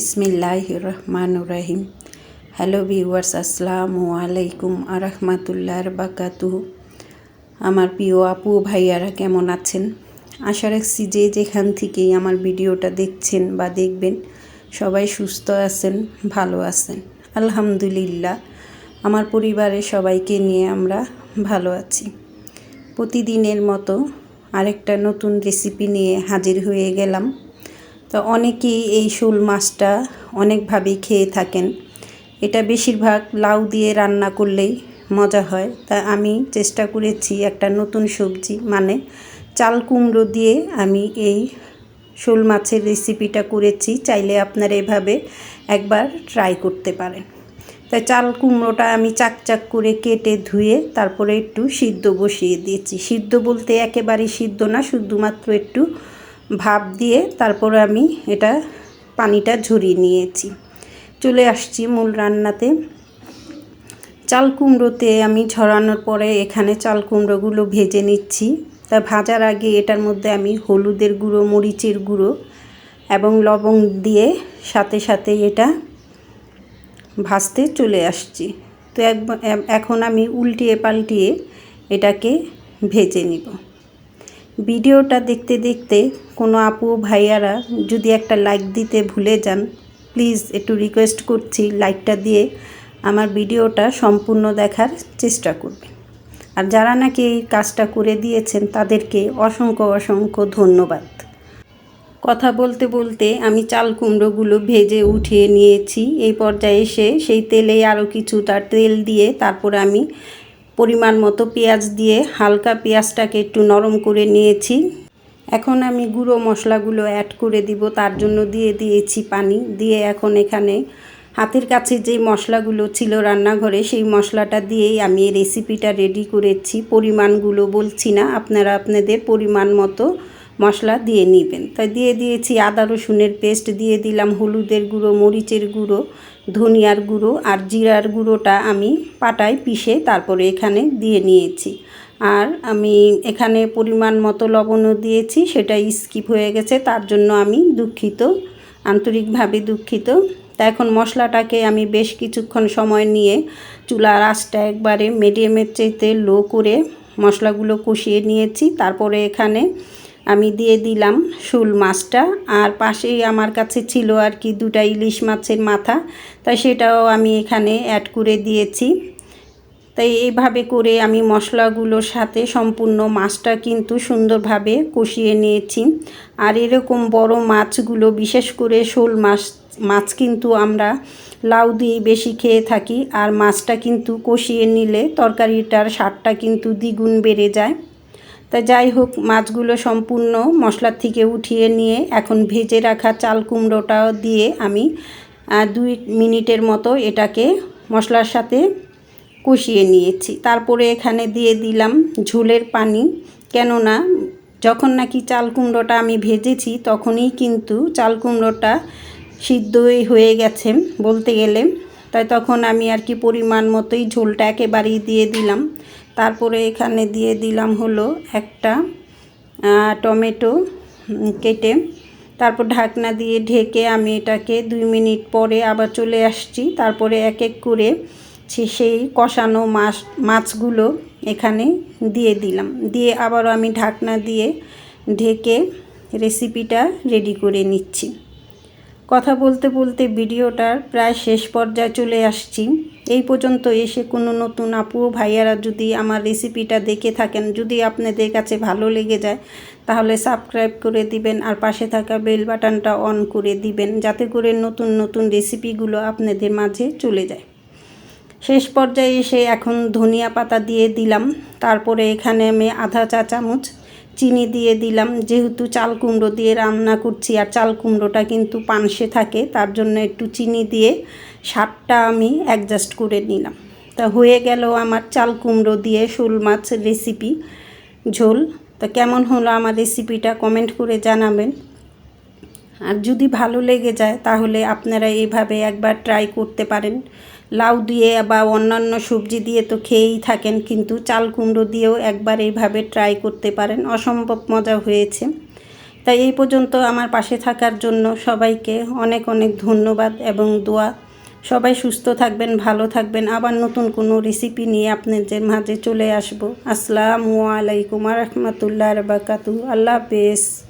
বিসমিল্লাহ রহমান রাহিম hello viewers আসসালামু আলাইকুম আরহামাতুল্লাহ বাকাতু আমার প্রিয় আপু ভাইয়ারা কেমন আছেন আশা রাখছি যে যেখান থেকেই আমার ভিডিওটা দেখছেন বা দেখবেন সবাই সুস্থ আছেন ভালো আছেন আলহামদুলিল্লাহ আমার পরিবারের সবাইকে নিয়ে আমরা ভালো আছি প্রতিদিনের মতো আরেকটা নতুন রেসিপি নিয়ে হাজির হয়ে গেলাম তো অনেকেই এই শোল মাছটা অনেকভাবেই খেয়ে থাকেন। এটা বেশিরভাগ লাউ দিয়ে রান্না করলেই মজা হয়। তা আমি চেষ্টা করেছি একটা নতুন সবজি মানে চাল কুমড়ো দিয়ে আমি এই শোল মাছের রেসিপিটা করেছি। চাইলে আপনারা এভাবে একবার ট্রাই করতে পারেন। তাই চাল কুমড়োটা আমি চাক চাক করে কেটে ধুয়ে তারপরে একটু সিদ্ধ বসিয়ে দিয়েছি। সিদ্ধ বলতে একেবারেই সিদ্ধ না, শুধুমাত্র একটু ভাপ দিয়ে তারপর আমি এটা পানিটা ঝরিয়ে নিয়েছি। চলে আসছি মূল রান্নাতে। চাল কুমড়োতে আমি ঝরানোর পরে এখানে চাল কুমড়োগুলো ভেজে নিচ্ছি। তা ভাজার আগে এটার মধ্যে আমি হলুদের গুঁড়ো, মরিচের গুঁড়ো এবং লবং দিয়ে সাথে সাথে এটা ভাজতে চলে আসছি। তো এখন আমি উল্টিয়ে পাল্টিয়ে এটাকে ভেজে নিব। ভিডিওটা দেখতে দেখতে কোনো আপু ভাইয়ারা যদি একটা লাইক দিতে ভুলে যান প্লিজ একটু রিকোয়েস্ট করছি লাইকটা দিয়ে আমার ভিডিওটা সম্পূর্ণ দেখার চেষ্টা করবেন। আর যারা নাকি এই কাজটা করে দিয়েছেন, তাদেরকে অসংখ্য অসংখ্য ধন্যবাদ। কথা বলতে বলতে আমি চাল কুমড়োগুলো ভেজে উঠিয়ে নিয়েছি। এই পর্যায়ে এসে সেই তেলে আরও কিছু তার তেল দিয়ে তারপর আমি পরিমাণ মতো পেঁয়াজ দিয়ে হালকা পেঁয়াজটাকে একটু নরম করে নিয়েছি। এখন আমি গুঁড়ো মশলাগুলো অ্যাড করে দিব, তার জন্য দিয়ে দিয়েছি পানি। দিয়ে এখন এখানে হাতের কাছে যে মশলাগুলো ছিল রান্নাঘরে, সেই মশলাটা দিয়েই আমি রেসিপিটা রেডি করেছি। পরিমাণগুলো বলছি না, আপনারা আপনাদের পরিমাণ মতো মশলা দিয়ে নেবেন। তাই দিয়ে দিয়েছি আদা রসুনের পেস্ট, দিয়ে দিলাম হলুদের গুঁড়ো, মরিচের গুঁড়ো, ধনিয়ার গুঁড়ো আর জিরার গুঁড়োটা আমি পাটায় পিষে তারপরে এখানে দিয়ে নিয়েছি। আর আমি এখানে পরিমাণ মতো লবণও দিয়েছি সেটা স্কিপ হয়ে গেছে, তার জন্য আমি দুঃখিত, আন্তরিকভাবে দুঃখিত। তা এখন মশলাটাকে আমি বেশ কিছুক্ষণ সময় নিয়ে চুলার আঁচটা একবারে মিডিয়ামের চাইতে লো করে মশলাগুলো কষিয়ে নিয়েছি, তারপরে এখানে আমি দিয়ে দিলাম শোল মাছটা, আর পাশেই আমার কাছে ছিল আর কি দুটা ইলিশ মাছের মাথা তাই সেটাও আমি এখানে অ্যাড করে দিয়েছি। তাই এইভাবে করে আমি মশলাগুলোর সাথে সম্পূর্ণ মাছটা কিন্তু সুন্দরভাবে কষিয়ে নিয়েছি। আর এরকম বড় মাছগুলো, বিশেষ করে শোল মাছ মাছ কিন্তু আমরা লাউ দিয়ে বেশি খেয়ে থাকি, আর মাছটা কিন্তু কষিয়ে নিলে তরকারিটার স্বাদটা কিন্তু দ্বিগুণ বেড়ে যায়। তা যাই হোক, মাছগুলো সম্পূর্ণ মশলার থেকে উঠিয়ে নিয়ে এখন ভেজে রাখা চাল কুমড়োটাও দিয়ে আমি দুই মিনিটের মতো এটাকে মশলার সাথে কষিয়ে নিয়েছি। তারপরে এখানে দিয়ে দিলাম ঝোলের পানি। কেননা, যখন নাকি চাল কুমড়োটা আমি ভেজেছি, তখনই কিন্তু চাল কুমড়োটা সিদ্ধই হয়ে গেছে বলতে গেলে। তাই তখন আমি আর কি পরিমাণ মতোই ঝোলটা একেবারেই দিয়ে দিলাম। তারপরে এখানে দিয়ে দিলাম হলো একটা টমেটো কেটে। তারপর ঢাকনা দিয়ে ঢেকে আমি এটাকে দুই মিনিট পরে আবার চলে আসছি। তারপরে এক এক করে সেই কষানো মাছ, মাছগুলো এখানে দিয়ে দিলাম। দিয়ে আবারও আমি ঢাকনা দিয়ে ঢেকে রেসিপিটা রেডি করে নিচ্ছি। কথা বলতে বলতে ভিডিওটার প্রায় শেষ পর্যায়ে চলে আসছি। এই পর্যন্ত এসে কোনো নতুন আপু ভাইয়ারা যদি আমার রেসিপিটা দেখে থাকেন, যদি আপনাদের কাছে ভালো লেগে যায়, তাহলে সাবস্ক্রাইব করে দিবেন আর পাশে থাকা বেল বাটনটা অন করে দিবেন, যাতে করে নতুন নতুন রেসিপিগুলো আপনাদের মাঝে চলে যায়। শেষ পর্যায়ে এসে এখন ধনিয়া পাতা দিয়ে দিলাম। তারপরে এখানে আমি আধা চা চামচ চিনি দিয়ে দিলাম, যেহেতু চাল কুমড়ো দিয়ে রান্না করছি, আর চাল কুমড়োটা কিন্তু পানসে থাকে, তার জন্য একটু চিনি দিয়ে স্বাদটা আমি অ্যাডজাস্ট করে নিলাম। তা হয়ে গেল আমার চাল কুমড়ো দিয়ে শোল মাছ রেসিপি ঝোল। তা কেমন হলো আমার রেসিপিটা কমেন্ট করে জানাবেন। আর যদি ভালো লেগে যায়, তাহলে আপনারা এইভাবে একবার ট্রাই করতে পারেন। লাউ দিয়ে বা অন্যান্য সবজি দিয়ে তো খেয়েই থাকেন, কিন্তু চাল কুমড়ো দিয়েও একবার এইভাবে ট্রাই করতে পারেন। অসম্ভব মজা হয়েছে। তাই এই পর্যন্ত আমার পাশে থাকার জন্য সবাইকে অনেক অনেক ধন্যবাদ এবং দোয়া। সবাই সুস্থ থাকবেন, ভালো থাকবেন। আবার নতুন কোনো রেসিপি নিয়ে আপনাদের মাঝে চলে আসব। আসসালামু আলাইকুম রহমতুল্লাহ বাকাতু আল্লাহ হাফেজ।